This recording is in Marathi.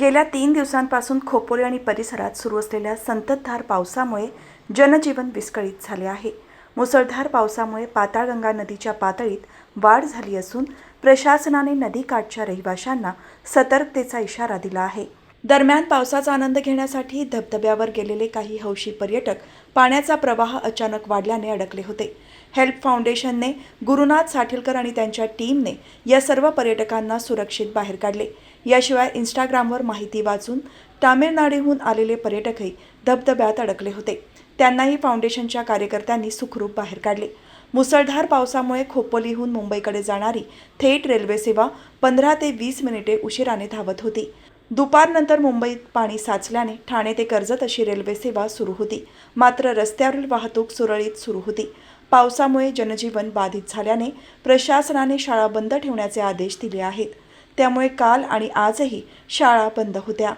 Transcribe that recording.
गेल्या तीन दिवसांपासून खोपोली आणि परिसरात सुरू असलेल्या संततधार पावसामुळे जनजीवन विस्कळीत झाले आहे. मुसळधार पावसामुळे पाताळगंगा नदीच्या पातळीत वाढ झाली असून प्रशासनाने नदीकाठच्या रहिवाशांना सतर्कतेचा इशारा दिला आहे. दरम्यान पावसाचा आनंद घेण्यासाठी धबधब्यावर गेलेले काही हौशी पर्यटक पाण्याचा प्रवाह अचानक वाढल्याने अडकले होते. हेल्प फाउंडेशनने गुरुनाथ साठीलकर आणि त्यांच्या टीमने या सर्व पर्यटकांना सुरक्षित बाहेर काढले. याशिवाय इंस्टाग्रामवर माहिती वाचून तामिळनाडूहून आलेले पर्यटकही धबधब्यात अडकले होते. त्यांनाही फाउंडेशनच्या कार्यकर्त्यांनी सुखरूप बाहेर काढले. मुसळधार पावसामुळे खोपोलीहून मुंबईकडे जाणारी थेट रेल्वे सेवा पंधरा ते वीस मिनिटे उशिराने धावत होती. दुपारनंतर मुंबईत पाणी साचल्याने ठाणे ते कर्जत अशी रेल्वे सेवा सुरू होती. मात्र रस्त्यावरील वाहतूक सुरळीत सुरू होती. पावसामुळे जनजीवन बाधित झाल्याने प्रशासनाने शाळा बंद ठेवण्याचे आदेश दिले आहेत. त्यामुळे काल आणि आजही शाळा बंद होत्या.